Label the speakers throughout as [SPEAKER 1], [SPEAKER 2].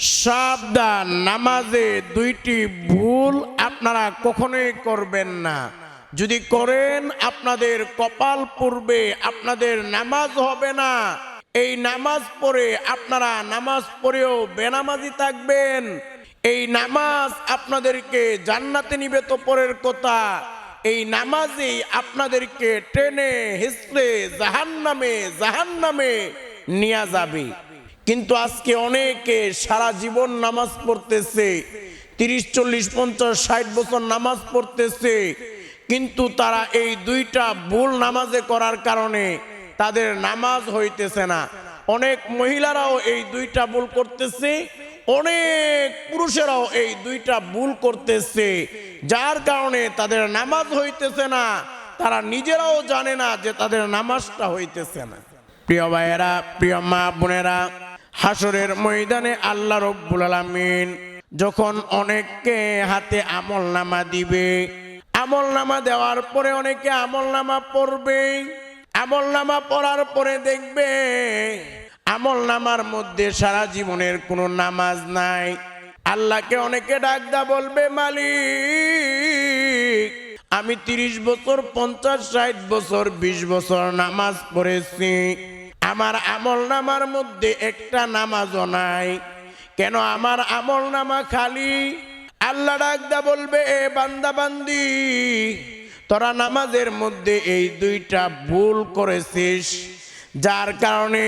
[SPEAKER 1] সাবধান, নামাজে দুইটি ভুল আপনারা কখনোই করবেন না। যদি করেন, আপনাদের কপাল পূর্বে আপনাদের নামাজ হবে না। এই নামাজ পড়ে আপনারা নামাজ পড়েও বেনামাজি থাকবেন। এই নামাজ আপনাদেরকে জান্নাতে নিবে তো পরের কথা। এই নামাজেই আপনাদেরকে টেনে হিসড়ে জাহান্নামে জাহান্নামে নিয়ে যাবে। কিন্তু আজকে অনেকে সারা জীবন নামাজ পড়তেছে, তিরিশ, চল্লিশ, পঞ্চাশ, ষাট বছর নামাজ পড়তেছে, কিন্তু তারা এই দুইটা ভুল নামাজে করার কারণে তাদের নামাজ হইতেছে না। অনেক মহিলারাও এই দুইটা ভুল করতেছে, অনেক পুরুষেরাও এই দুইটা ভুল করতেছে, যার কারণে তাদের নামাজ হইতেছে না। তারা নিজেরাও জানে না যে তাদের নামাজটা হইতেছে না। প্রিয় ভাইয়েরা, প্রিয় মা বোনেরা হাসরের ময়দানে আল্লাহ রব্বুল আলামিন যখন অনেককে হাতে আমল নামা দিবে আমল নামা দেওয়ার পরে অনেকে আমল নামা পড়বে আমল নামা পড়ার পরে দেখবে আমল নামার মধ্যে সারা জীবনের কোনো নামাজ নাই। আল্লাহকে অনেকে ডাকদা বলবে, মালিক, আমি তিরিশ বছর, পঞ্চাশ, ষাট বছর, বিশ বছর নামাজ পড়েছি। আমার আমল নামার মধ্যে একটা নামাজও নাই। কেন আমার আমল নামা খালি? আল্লাহ ডাকদা বলবে, এ বান্দা বান্দি, তোরা নামাজের মধ্যে এই দুইটা ভুল করেছিস, যার কারণে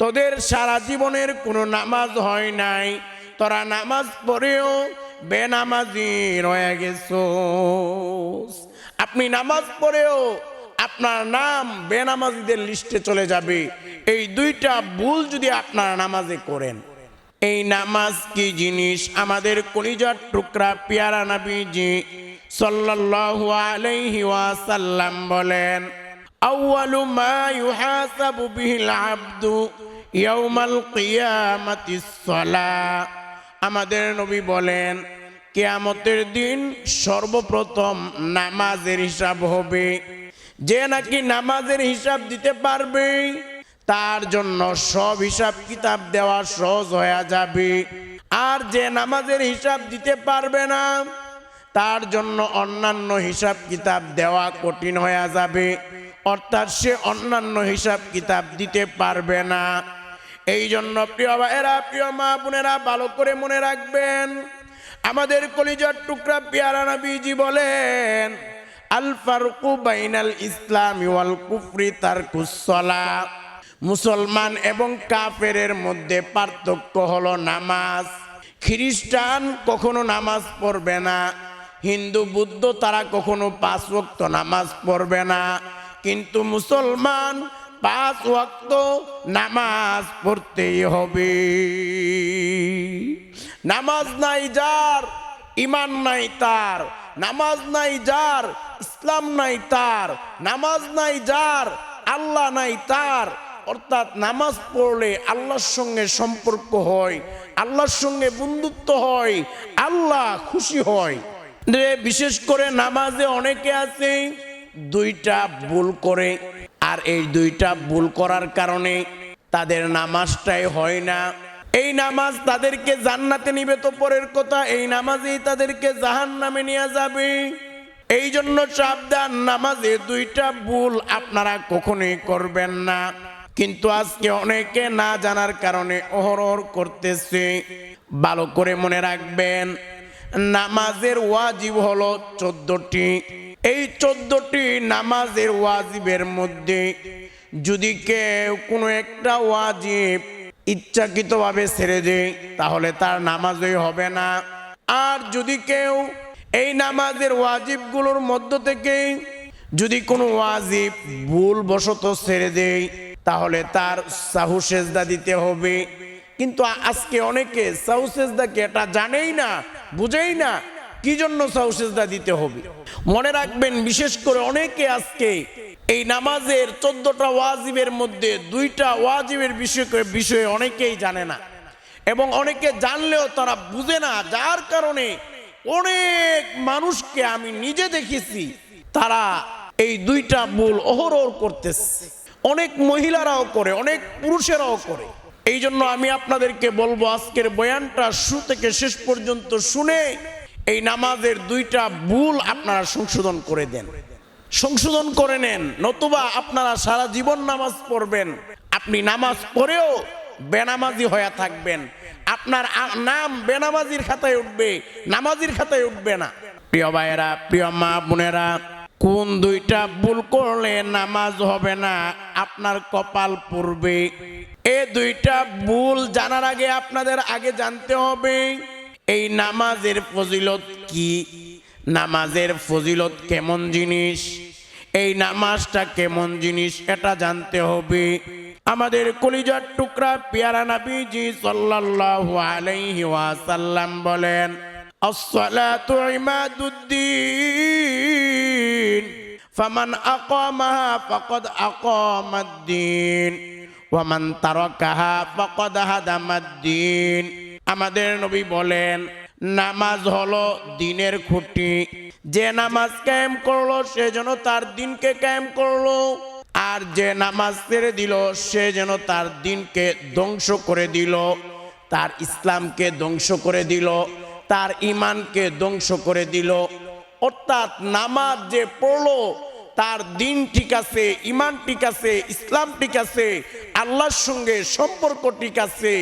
[SPEAKER 1] তোদের সারা জীবনের কোনো নামাজ হয় নাই। তোরা নামাজ পড়েও বেনামাজি রয়ে গেছ আপনি নামাজ পড়েও আপনার নাম বেনামাজিদের লিস্টে চলে যাবে। এই দুইটা ভুল যদি আপনার নামাজে করেন। এই নামাজ কি জিনিস? আমাদের কলিজার টুকরা পিয়ারা নবীজি সাল্লাল্লাহু আলাইহি ওয়াসাল্লাম বলেন, আউয়ালু মা ইউহাসাবু বিহিল আবদু আমাদের নবী বলেন, কেয়ামতের দিন সর্বপ্রথম নামাজের হিসাব হবে। যে নাকি নামাজের হিসাব দিতে পারবে, তার জন্য সব হিসাব কিতাব দেওয়া সহজ হয়ে যাবে। আর যে নামাজের হিসাব দিতে পারবে না, তার জন্য অন্যান্য হিসাব কিতাব দেওয়া কঠিন হয়ে যাবে। অর্থাৎ সে অন্যান্য হিসাব কিতাব দিতে পারবে না। এই জন্য প্রিয় ভাইয়েরা, প্রিয় মা বোনেরা, ভালো করে মনে রাখবেন, আমাদের কলিজার টুকরা পিয়ারা নবীজি বলেন আল বাইনাল ইসলাম ওয়াল কুফরি তার কুসলা মুসলমান এবং কাফেরের মধ্যে পার্থক্য হলো নামাজ। খ্রিস্টান কখনো নামাজ পড়বে না। হিন্দু, বুদ্ধ তারা কখনো পাঁচ ওয়াক্ত নামাজ পড়বে না। কিন্তু মুসলমান পাঁচ ওয়াক্ত নামাজ পড়তেই হবে। নামাজ নাই যার ইমান নাই তার। নামাজ নাই যার, ইসলাম নাই তার, নামাজ নাই যার, আল্লাহ নাই তার। অর্থাৎ নামাজ পড়লে আল্লাহর সঙ্গে সম্পর্ক হয়, আল্লাহর সঙ্গে বন্ধুত্ব হয়, আল্লাহ খুশি হয়। বিশেষ করে নামাজে অনেকে আছে, দুইটা ভুল করে, আর এই দুইটা ভুল করার কারণে তাদের নামাজটাই হয় না। এই নামাজ তাদেরকে জান্নাতে নিবে তো পরের কথা, এই নামাজেই তাদেরকে জাহান নামে নিয়ে যাবে। এই জন্য সাবধান, নামাজে দুইটা ভুল আপনারা কখনোই করবেন না। কিন্তু আজকে অনেকে না জানার কারণে অহরহ করতেছে। ভালো করে মনে রাখবেন, নামাজের ওয়াজিব হলো চোদ্দটি। এই চোদ্দটি নামাজের ওয়াজিবের মধ্যে যদি কেউ কোনো একটা ওয়াজিব ইচ্ছাকৃতভাবে ছেড়ে দেয় তাহলে তার নামাজই হবে না। আর যদি কেউ এই নামাজের ওয়াজিবগুলোর মধ্য থেকে যদি কোনো ওয়াজিব ভুল বশত ছেড়ে দেয়, তাহলে তার সাহু সেজদা দিতে হবে। কিন্তু আজকে অনেকে সাহু সেজদাকে এটা জানেই না, বুঝেই না কি জন্য সাহু সেজদা দিতে হবে? মনে রাখবেন, বিশেষ করে অনেকে আজকে এই নামাজের চোদ্দটা ওয়াজিবের মধ্যে দুইটা ওয়াজিবের বিষয় বিষয়ে অনেকেই জানে না। এবং অনেকে জানলেও তারা বুঝে না, যার কারণে অনেক মানুষকে আমি নিজে দেখেছি, তারা এই দুইটা ভুল অহরহ করতেছে। অনেক মহিলারাও করে, অনেক পুরুষেরাও করে। এই জন্য আমি আপনাদেরকে বলব, আজকের বয়ানটা শুরু থেকে শেষ পর্যন্ত শুনে এই নামাজের দুইটা ভুল আপনারা সংশোধন করে দেন। সংশোধন করে নেন, নতুবা আপনারা সারা জীবন নামাজ পড়বেন। আপনি নামাজ পড়েও বেনামাজি হয়ে থাকবেন। আপনার নাম বেনামাজির খাতায় উঠবে, নামাজির খাতায় উঠবে না। প্রিয় ভাইয়েরা, প্রিয় মা বোনেরা, কোন দুইটা ভুল করলে নামাজ হবে না, আপনার কপাল পড়বে। এ দুইটা ভুল জানার আগে আপনাদের আগে জানতে হবে, এই নামাজের ফজিলত কি? নামাজের ফজিলত কেমন জিনিস? এই নামাজটা কেমন জিনিস এটা জানতে হবে। আমাদের কলিজার টুকরা পেয়ারা নাবিজি সাল্লাল্লাহু আলাইহি ওয়াসাল্লাম বলেন, আসসালাতু ইমাদুদ্দিন ফামান আকামাহা ফাকাদ আকামাদ্দিন ওয়ামান তারাকাহা ফাকাদ হাদামাদ্দিন আমাদের নবী বলেন নামাজ হলো দিনের খুঁটি। যে নামাজ কায়েম করল, সে যেন তার দিনকে কায়েম করল। আর যে নামাজ ছেড়ে দিল, সে যেন তার দিনকে ধ্বংস করে দিল। তার ইসলামকে ধ্বংস করে দিল, তার ইমানকে ধ্বংস করে দিল। অর্থাৎ নামাজ যে পড়ল তার দিন ঠিক আছে, ইমান ঠিক আছে, ইসলাম ঠিক আছে, আল্লাহর সঙ্গে সম্পর্ক ঠিক আছে,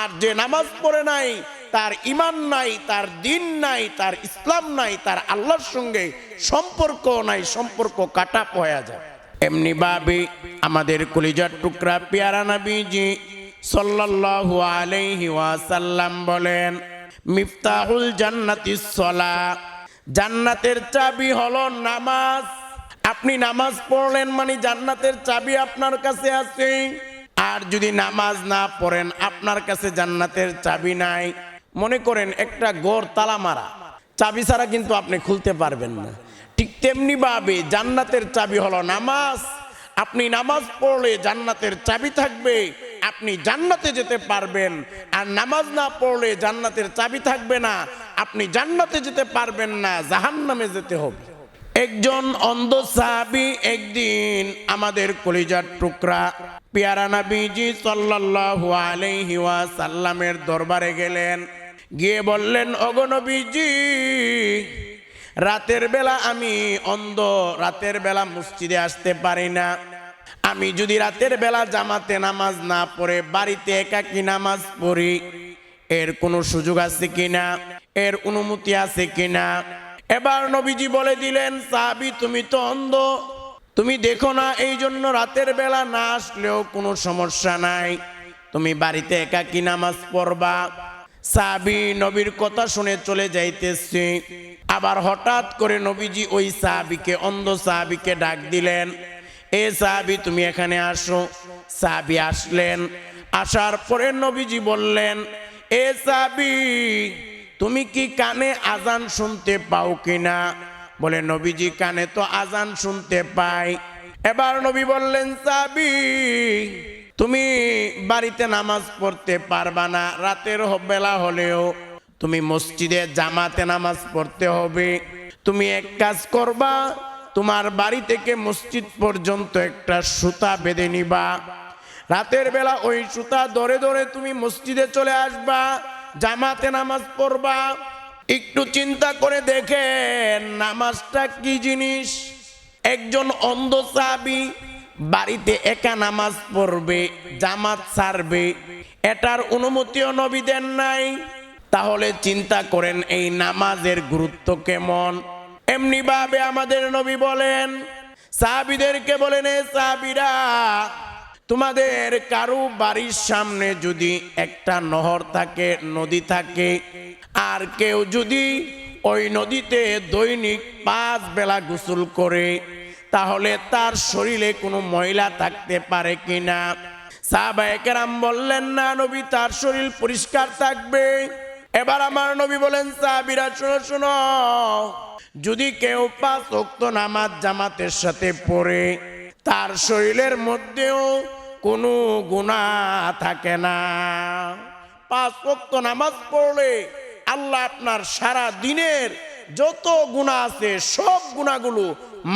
[SPEAKER 1] আর যে নামাজ পড়ে নাই, তার ইমান নাই, তার দিন নাই, তার ইসলাম নাই, তার আল্লাহর সঙ্গে সম্পর্ক নাই, সম্পর্ক কাটা পয়া যায়। এমনি ভাবে আমাদের কলিজার টুকরা পেয়ারা নবীজি সাল্লাল্লাহু আলাইহি ওয়াসাল্লাম বলেন, মিফতাহুল জান্নাতি সলা জান্নাতের চাবি হলো নামাজ। আপনি নামাজ পড়লেন মানে জান্নাতের চাবি আপনার কাছে আছে? আর যদি নামাজ না পড়েন, আপনার কাছে জান্নাতের চাবি নাই। মনে করেন একটা গোর তালা মারা। চাবি ছাড়া কিন্তু আপনি খুলতে পারবেন না। ঠিক তেমনি ভাবে জান্নাতের চাবি হলো নামাজ। আপনি নামাজ পড়লে জান্নাতের চাবি থাকবে, আপনি জান্নাতে যেতে পারবেন। আর নামাজ না পড়লে জান্নাতের চাবি থাকবে না, আপনি জান্নাতে যেতে পারবেন না, জাহান্নামে যেতে হবে। একজন অন্ধ সাহাবি একদিন আমাদের কলিজার টুকরা পেয়ারা নবীজি সাল্লাল্লাহু আলাইহি ওয়াসাল্লামের দরবারে গেলেন। গিয়ে বললেন অগনবীজি রাতের বেলা আমি অন্ধ, রাতের বেলা মসজিদে আসতে পারি না। আমি যদি রাতের বেলা জামাতে নামাজ না পড়ে, বাড়িতে একাকি নামাজ পড়ি, এর কোনো সুযোগ আছে কিনা? এর অনুমতি আছে কিনা? এবার নবীজি বলে দিলেন, সাহাবি, তুমি তো অন্ধ। তুমি দেখো না, এই জন্য রাতের বেলা না আসলেও কোনো সমস্যা নাই। তুমি বাড়িতে একাকি নামাজ পড়বা। সাহাবি নবীর কথা শুনে চলে যাইতেছি। আবার হঠাৎ করে নবীজি ওই সাহাবিকে, অন্ধ সাহাবিকে ডাক দিলেন, এ সাহাবি, তুমি এখানে আসো। সাহাবি আসলেন। আসার পরে নবীজি বললেন, এ সাহাবি তুমি কি কানে আজান শুনতে পাও কিনা? বলে, নবীজি কানে তো আজান শুনতে পাই। এবার নবী বললেন, সাবি, তুমি বাড়িতে নামাজ পড়তে পারবা না, রাতের বেলা হলেও। তুমি মসজিদে জামাতে নামাজ পড়তে হবে। তুমি এক কাজ করবা, তোমার বাড়ি থেকে মসজিদ পর্যন্ত একটা সুতা বেঁধে নিবা। রাতের বেলা ওই সুতা ধরে ধরে তুমি মসজিদে চলে আসবা। জামাতে নামাজ পড়বা। একটু চিন্তা করে দেখেন নামাজটা কি জিনিস? একজন অন্ধ সাবি বাড়িতে একা নামাজ পড়বে, জামাত ছাড়বে। এটার অনুমতিও নবী দেন নাই। তাহলে চিন্তা করেন এই নামাজের গুরুত্ব কেমন? এমনি ভাবে আমাদের নবী বলেন, সাহাবিদেরকে বলেন, এ সাহাবিরা তোমাদের কারও বাড়ির সামনে যদি একটা নহর থাকে, নদী থাকে, আর কেউ যদি ওই নদীতে দৈনিক পাঁচ বেলা গোসল করে, তাহলে তার শরীরে কোনো ময়লা থাকতে পারে কিনা? সাহাবাহাম বললেন, না নবী, তার শরীর পরিষ্কার থাকবে। এবার আমার নবী বলেন, সাহাবিরা, শোনো শোনো, যদি কেউ পাঁচ অক্ত নামাজ জামাতের সাথে পড়ে, তার শরীরের মধ্যেও কোনো গুণা থাকে না। পাঁচ অক্ত নামাজ পড়লে আল্লাহ আপনার সারা দিনের যত গুণা আছে, সব গুণাগুলো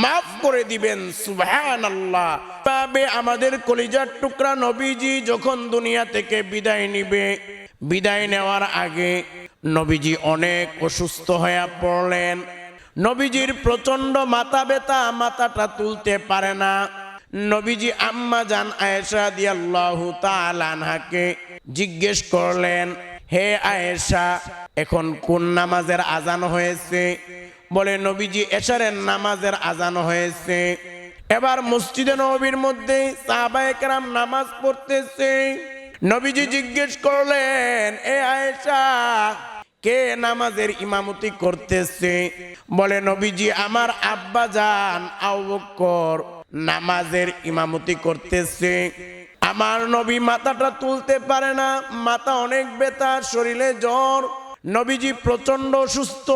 [SPEAKER 1] মাফ করে দিবেন সুবহান আল্লাহ তবে আমাদের কলিজার টুকরা নবীজি যখন দুনিয়া থেকে বিদায় নিবে, বিদায় নেওয়ার আগে নবীজি অনেক অসুস্থ হয়ে পড়লেন। নবীজির প্রচণ্ড মাথা ব্যথা, মাথাটা তুলতে পারে না। নবীজি আম্মা জান আয়েশা দিয়াল্লাহু তাআলা আনহাকে জিজ্ঞেস করলেন, হে আয়েশা, এখন কোন নামাজের আজান হয়েছে? বলে, নবীজি এশারের নামাজের আজান হয়েছে। এবার মসজিদে নবীর মধ্যে সাহাবায়ে কেরাম নামাজ পড়তেছে। নবীজি জিজ্ঞেস করলেন, এ আয়েশা, কে নামাজের ইমামতি করতেছে? বলে, নবীজি, আমার আব্বা যান আবু বকর নামাজের ইমামতি করতেছে। আমার নবী মাথাটা তুলতে পারে না, মাথা অনেক ব্যথা শরীরে জ্বর। নবীজি প্রচণ্ড সুস্থ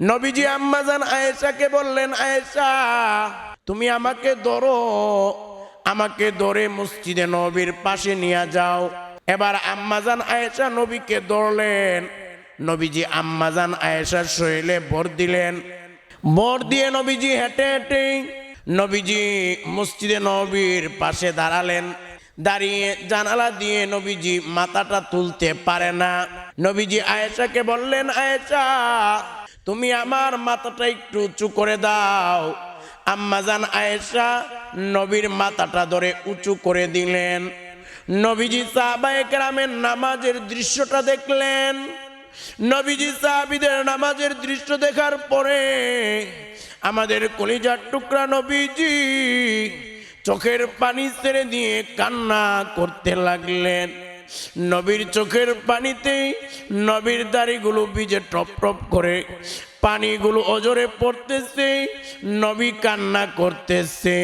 [SPEAKER 1] নবীজি আম্মাজান আয়েশাকে বললেন, আয়েশা, তুমি আমাকে ধরো, আমাকে ধরে মসজিদে নবীর পাশে নিয়ে যাও। এবার আম্মাজান আয়েশা নবীকে ধরলেন। নবীজি আম্মাজান আয়েশার শরীরে ভর দিলেন। ভর দিয়ে নবীজি হেঁটে হেঁটে নবীজি মসজিদে নবীর পাশে দাঁড়ালেন। দাঁড়িয়ে জানালা দিয়ে নবীজি মাথাটা তুলতে পারে না। নবীজি আয়েশাকে বললেন, আয়েশা, তুমি আমার মাথাটা একটু উঁচু করে দাও। আম্মাজান আয়েশা নবীর মাথাটা ধরে উঁচু করে দিলেন। নবীজি সাহাবায়ে কেরামের নামাজের দৃশ্যটা দেখলেন। নবীজি সাহাবিদের নামাজের দৃশ্য দেখার পরে আমাদের কলিজার টুকরা নবীজি চোখের পানি ছেড়ে দিয়ে কান্না করতে লাগলেন। নবীর চোখের পানিতে নবীর দাড়িগুলো ভিজে টপ টপ করে পানিগুলো অজরে পড়তেছে, নবী কান্না করতেছে।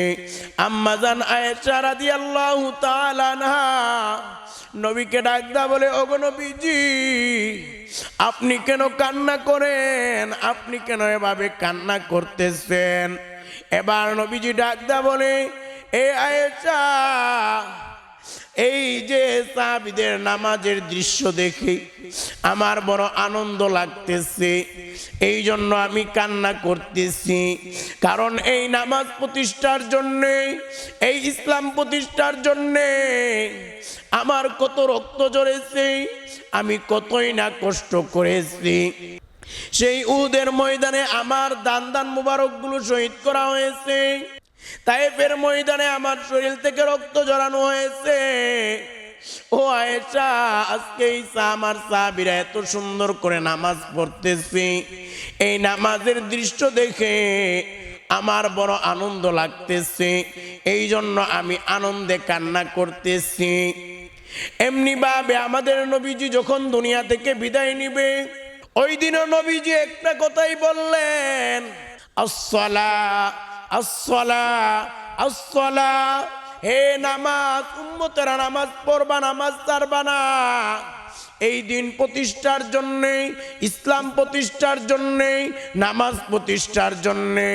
[SPEAKER 1] আম্মাজান আয়েশা রাদিয়াল্লাহু তাআলা আনহা নবীকে ডাকদা বলে, ওগো নবীজি, আপনি কেন কান্না করেন? আপনি কেন এভাবে কান্না করতেছেন? এবার নবীজি ডাকদা বলে, এ আয়েশা এই যে সাহাবিদের নামাজের দৃশ্য দেখে আমার বড় আনন্দ লাগতেছে। এই জন্য আমি কান্না করতেছি। কারণ এই নামাজ প্রতিষ্ঠার জন্যে, এই ইসলাম প্রতিষ্ঠার জন্যে আমার কত রক্ত ঝরেছে, আমি কতই না কষ্ট করেছি। সেই উদের ময়দানে আমার দান দান মুবারকগুলো শহীদ করা হয়েছে। তাইফের ময়দানে আমার শরীর থেকে রক্ত জড়ানো হয়েছে। ও আয়েশা, আজকে ঈসা আমার সাহাবীরা এত সুন্দর করে নামাজ পড়তেছি। এই নামাজের দৃশ্য দেখে আমার বড় আনন্দ লাগতেছে। এই জন্য আমি আনন্দে কান্না করতেছি। এমনি ভাবে আমাদের নবীজি যখন দুনিয়া থেকে বিদায় নিবে, ওই দিনও নবীজি একটা কথাই বললেন, আসসালা আসসালা হে নামাজ নামাজ নামাজ এই দিন প্রতিষ্ঠার জন্যে, ইসলাম প্রতিষ্ঠার জন্যে, নামাজ প্রতিষ্ঠার জন্যে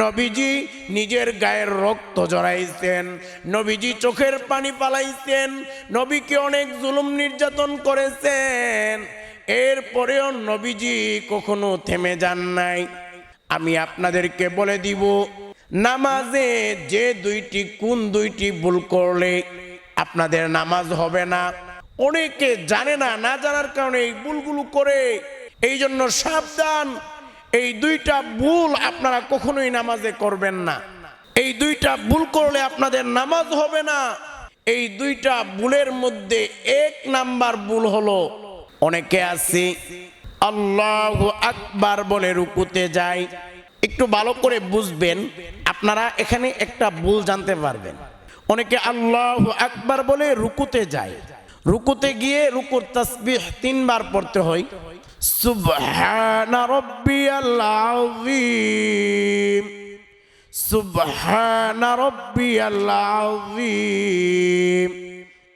[SPEAKER 1] নবীজি নিজের গায়ের রক্ত জড়াইছেন, নবীজি চোখের পানি পালাইছেন, নবীকে অনেক জুলুম নির্যাতন করেছেন। এরপরেও নবীজি কখনো থেমে যান নাই। আমি আপনাদেরকে বলে দিব নামাজে যে দুইটি কোন দুইটি ভুল করলে আপনাদের নামাজ হবে না? অনেকে জানে না না জানার কারণে এই ভুলগুলো করে। এই জন্য সাবধান, এই দুইটা ভুল আপনারা কখনোই নামাজে করবেন না। এই দুইটা ভুল করলে আপনাদের নামাজ হবে না। এই দুইটা ভুলের মধ্যে এক নাম্বার ভুল হলো, অনেকে আছে, আল্লাহ আকবার বলে রুকুতে যায় একটু ভালো করে বুঝবেন, আপনারা এখানে একটা ভুল জানতে পারবেন। অনেকে আল্লাহ আকবার বলে রুকুতে যায়। রুকুতে গিয়ে রুকুর তসবিহ তিনবার পড়তে হয়। সুবহান রাব্বিয়াল আযীম। সুবহান রাব্বিয়াল আযীম।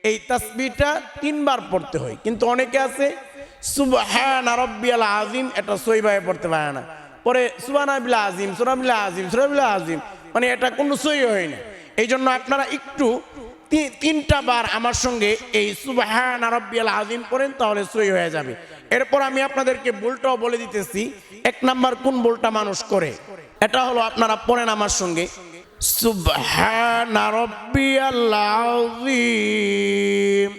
[SPEAKER 1] এই তাসবিহটা তিনবার পড়তে হয়। কিন্তু অনেকে আছে, সুবহান রাব্বিয়াল আযীম, এটা সইভাবে পড়তে পারে না। পরে সুবহানাবিল আযীম সুবহানাবিল আযীম সুবহানাবিল আযীম। মানে এটা কোনো সই হয় না। এই জন্য আপনারা একটু তিনটা বার আমার সঙ্গে এই সুবহান রাব্বিয়াল আযীম পড়েন, তাহলে সই হয়ে যাবে। এরপর আমি আপনাদেরকে ভুলটাও বলে দিতেছি, এক নাম্বার কোন ভুলটা মানুষ করে? এটা হলো আপনারা পড়েন আমার সঙ্গে, সুবহান রাব্বিয়াল আযীম,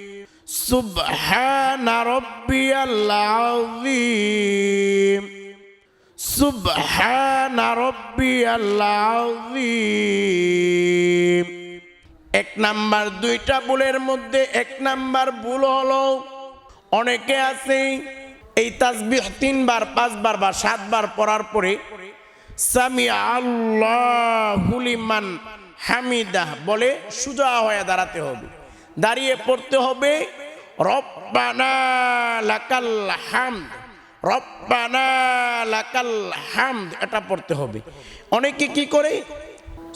[SPEAKER 1] সুবহান রাব্বিয়াল আযীম। সুবহান আযীম এক নাম্বার দুইটা ভুলের মধ্যে এক নাম্বার ভুল হলো, অনেকে আছে এই তাসবিহ তিনবার, পাঁচবার বা সাতবার পড়ার পরে সামি আল্লাহু লিমান হামিদাহ বলে সুজা হয়ে দাঁড়াতে হবে। দাঁড়িয়ে পড়তে হবে, রব্বানা লাকাল হামদ রব্বানা লাকাল হামদ, এটা পড়তে হবে। অনেকে কি করে?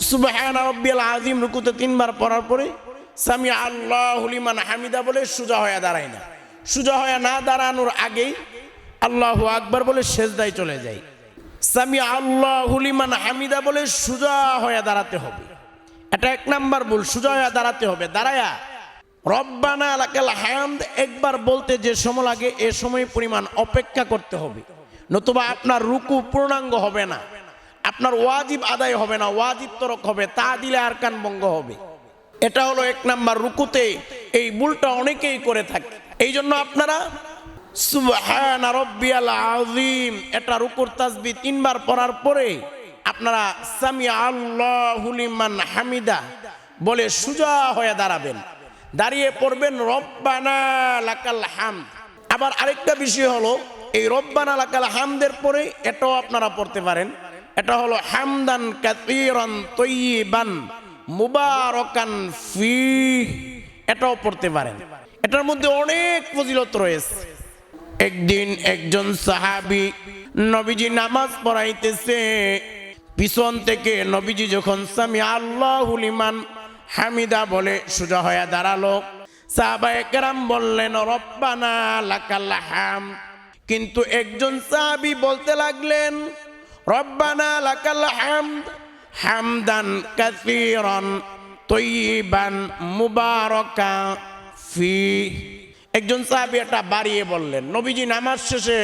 [SPEAKER 1] সুবহান রব্বিয়াল আযীম রুকুতে তিনবার পড়ার পরে সামি আল্লাহু লিমান হামিদা বলে সুজা হয়ে দাঁড়ায় না। সুজা হয়ে না দাঁড়ানোর আগেই আল্লাহু আকবার বলে সেজদায় চলে যায়। সামি আল্লাহু লিমান হামিদা বলে সুজা হয়ে দাঁড়াতে হবে। এটা এক নাম্বার ভুল, সুজা হয়ে দাঁড়াতে হবে। দাঁড়ায়া। রব্বানা লাকাল হামদ, একবার বলতে যে সময় লাগে, এ সময় পরিমাণ অপেক্ষা করতে হবে। নতুবা আপনার রুকু পূর্ণাঙ্গ হবে না, আপনার ওয়াজিব আদায় হবে না, ওয়াজিব তরক হবে, তা দিলে আর কান ভঙ্গ হবে। এটা হলো এক নাম্বার রুকুতে, এই ভুলটা অনেকেই করে থাকে। এই জন্য আপনারা রব্বিয়াল এটা রুকুর তাসবিহ তিনবার পড়ার পরে আপনারা সামি আল্লাহু হামিদা বলে সুজা হয়ে দাঁড়াবেন। দাঁড়িয়ে পড়বেন, রব্বানা লাকাল হামদ। আবার আরেকটা বিষয় হলো, এই রব্বানা লাকাল হামদের পরে এটাও আপনারা পড়তে পারেন। এটা হলো, হামদান কাসীরান তয়্যিবান মুবারাকান ফি এটাও পড়তে পারেন। এটার মধ্যে অনেক ফজিলত রয়েছে। একদিন একজন সাহাবি নবীজি নামাজ পড়াইতেছে, পিছন থেকে নবীজি যখন সামি আল্লাহুল ইমান হামিদা বলে সোজা হয়ে দাঁড়াল। সাহাবা একরাম বললেন, রব্বানা লাকাল হাম। কিন্তু একজন সাহাবি বলতে লাগলেন, রব্বানা লাকাল হামদ হামদান কাসীরান তয়্যিবান মুবারাকা ফি একজন সাহাবি এটা বাড়িয়ে বললেন। নবীজি নামাজ শেষে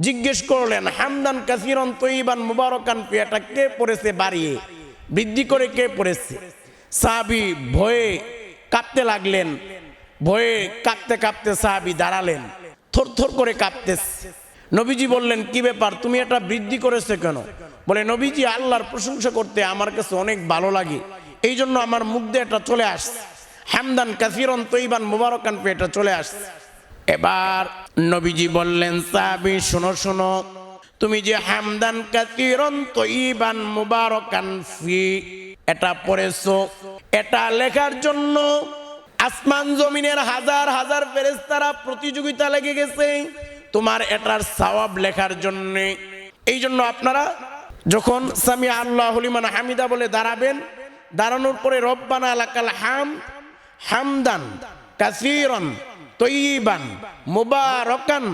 [SPEAKER 1] জিজ্ঞেস করলেন, হামদান কাসিরন তৈবান মুবারকান ফি এটা কে পড়েছে বাড়িয়ে? বৃদ্ধি করে কে পড়েছে? সাহাবি ভয়ে কাঁপতে লাগলেন, ভয়ে কাঁপতে কাঁপতে সাহাবি দাঁড়ালেন থর থর করে কাঁপতেছে। নবীজি বললেন, কি ব্যাপার? তুমি এটা বৃদ্ধি করেছে কেন? বলে, নবীজি আল্লাহর প্রশংসা করতে আমার কাছে অনেক ভালো লাগে। এই জন্য আমার মুখ এটা চলে আসছে। হামদান কাসিরন তৈবান মুবারকান পে এটা চলে আসছে। এবার নবীজি বললেন, সাহাবি, শোনো শোনো। তুমি যে হামদান কাসিরন তৈবান মুবারকান ফি এটা পড়েছো। এটা লেখার জন্য আসমান জমিনের হাজার হাজার ফেরেস্তারা প্রতিযোগিতা লেগে গেছে। তোমার এটার সওয়াব লেখার জন্য। এই জন্য আপনারা যখন সামি আল্লাহ হলিমান হামিদা বলে দাঁড়াবেন, দাঁড়ানোর পরে রব্বানা লাকাল হাম, হামদান, কাসিরন তৈবান মুবারকান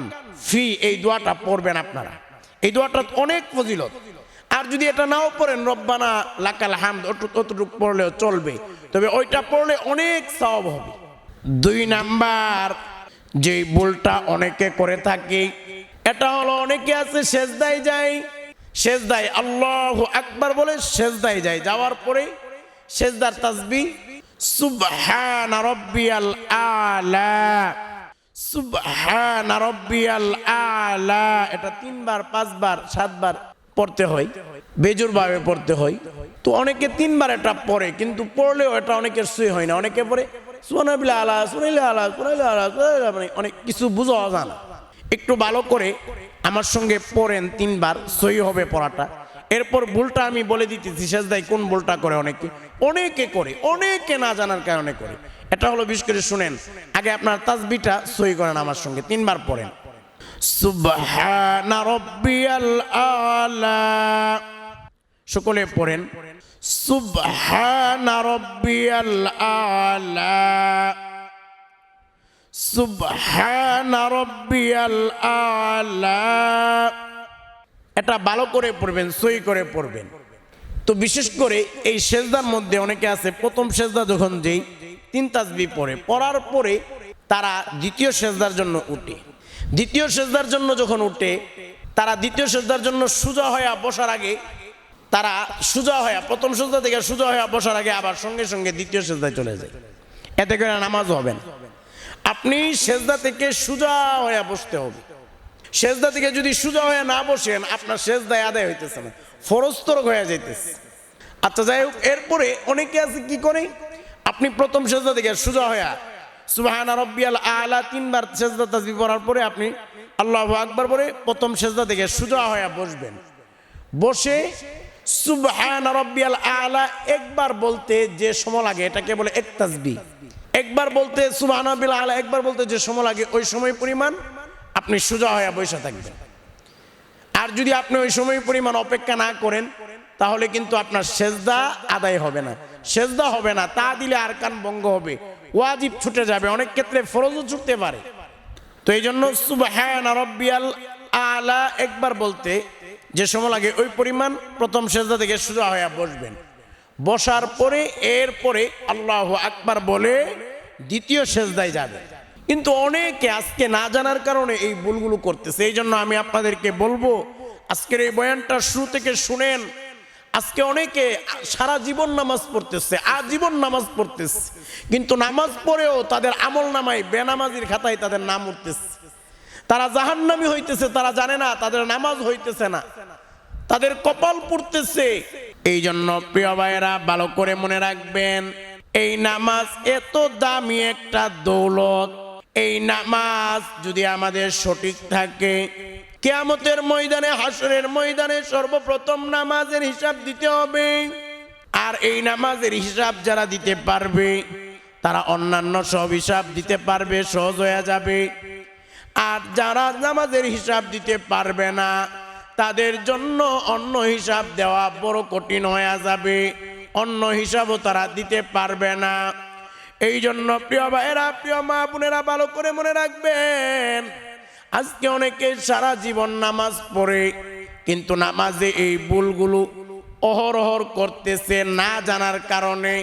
[SPEAKER 1] ফি, এই দোয়াটা পড়বেন আপনারা। এই দোয়াটা অনেক ফজিলত। আর যদি এটা নাও পড়েন, রব্বানা লাকাল হামদ অতটুকু পড়লেও চলবে। তবে ওইটা পড়লে অনেক সওয়াব হবে। দুই নাম্বার যে ভুলটা অনেকে করে থাকে, এটা হলো অনেকে আছে সেজদায় যায়, সেজদায় আল্লাহ আকবার বলে সেজদায় যায়। যাওয়ার পরে সেজদার তাসবি, সুবহান রব্বিয়াল আলা, সুবহান রব্বিয়াল আলা, এটা তিনবার, পাঁচবার, সাতবার পড়তে হয় বেজুর ভাবে পড়তে হয়। তো অনেকে তিনবার এটা পড়ে, কিন্তু পড়লেও এটা অনেকের সুই হয় না। অনেকে পড়ে সোনাবিলা আলা সোনাইলা আলা সোনাইলা আলা সোনাইলা মানে অনেক কিছু বুঝা যায় না একটু ভালো করে আমার সঙ্গে পড়েন তিনবার, সই হবে পড়াটা। এরপর ভুলটা আমি বলে দিতেছি শেষ দায় কোন ভুলটা করে অনেকে? অনেকে করে, অনেকে না জানার কারণে করে। এটা হলো, বিশেষ করে শুনেন, আগে আপনার তাজবিটা সই করেন আমার সঙ্গে, তিনবার পড়েন। সুবহান রব্বিয়াল আলা। সকলে পড়েন, সুবহান রব্বিয়াল আলা। সুবহান রব্বিয়াল আলা। এটা ভালো করে পড়বেন, সই করে পড়বেন। তো বিশেষ করে এই সেজদার মধ্যে অনেকে আছে, প্রথম সেজদা যখন যেই, তিন তাসবি পড়ে, পড়ার পরে তারা দ্বিতীয় সেজদার জন্য উঠে। দ্বিতীয় সেজদার জন্য যখন উঠে, তারা দ্বিতীয় সেজদার জন্য সোজা হয়ে বসার আগে, তারা সোজা হয়ে প্রথম সেজদা থেকে সোজা হয়ে বসার আগে আবার সঙ্গে সঙ্গে দ্বিতীয় সেজদায় চলে যায়। এতে করে নামাজ হবে না। আপনি সেজদা থেকে সোজা হয়ে বসতে হবে। সেজদা থেকে যদি সোজা হয়ে না বসেন, আপনার সেজদায় আদায় হইতেছে না। ফরস্তরক হয়ে যাইতেছে। আচ্ছা যাই হোক, এরপরে অনেকে আছে কি করে? আপনি প্রথম সেজদা থেকে সোজা হয়ে সুবাহানা রব্বিয়াল আলা, তিনবার সেজদা তাসবি পড়ার পরে আপনি আল্লাহ আকবার পরে প্রথম সেজদা থেকে সোজা হয়ে বসবেন। বসে সুবহান রব্বিয়াল আলা, একবার বলতে যে সময় লাগে, এটাকে বলে এক তাসবি একবার বলতে সুবহান রব্বিয়াল আলা, একবার বলতে যে সময় লাগে, ওই সময় পরিমাণ আপনি সোজা হয়ে বসে থাকবেন। আর যদি আপনি ওই সময় পরিমাণ অপেক্ষা না করেন, তাহলে কিন্তু আপনার সেজদা আদায় হবে না। সেজদা হবে না, তা দিলে আর কান ভঙ্গ হবে। ওয়াজিব ছুটে যাবে, অনেক ক্ষেত্রে ফরজও ছুটতে পারে। তো এই জন্য সুবহান আলা একবার বলতে যে সময় লাগে ওই পরিমাণ প্রথম সেজদা থেকে সোজা হয়ে বসবেন। বসার পরে, এরপরে আল্লাহ আকবার বলে দ্বিতীয় সেজদায় যাবে। কিন্তু অনেকে আজকে না জানার কারণে এই ভুলগুলো করতেছে। এই জন্য আমি আপনাদেরকে বলব, আজকের এই বয়ানটা শুরু থেকে শুনেন আজকে অনেকে সারা জীবন নামাজ পড়তেছে, আজীবন নামাজ পড়তেছে, কিন্তু নামাজ পড়েও তাদের আমল নামায়, বেনামাজির খাতায় তাদের নাম উঠতেছে। তারা জাহান্নামি হইতেছে, তারা জানে না, তাদের নামাজ হইতেছে না। তাদের কপাল পড়তেছে। এই জন্য প্রিয় ভাইয়েরা, ভালো করে মনে রাখবেন, এই নামাজ এত দামি একটা দৌলত। এই নামাজ যদি আমাদের সঠিক থাকে কেয়ামতের ময়দানে হাসরের ময়দানে সর্বপ্রথম নামাজের হিসাব দিতে হবে। আর এই নামাজের হিসাব যারা দিতে পারবে, তারা অন্যান্য সব হিসাব দিতে পারবে, সহজ হয়ে যাবে। আর যারা নামাজের হিসাব দিতে পারবে না, তাদের জন্য অন্য হিসাব দেওয়া বড় কঠিন হয়ে যাবে। অন্য হিসাবও তারা দিতে পারবে না। এই জন্য প্রিয় ভাইয়েরা, প্রিয় মা বোনেরা, ভালো করে মনে রাখবেন আজকে অনেকে সারা জীবন নামাজ পড়ে, কিন্তু নামাজে এই ভুলগুলো অহরহর করতেছে না জানার কারণে।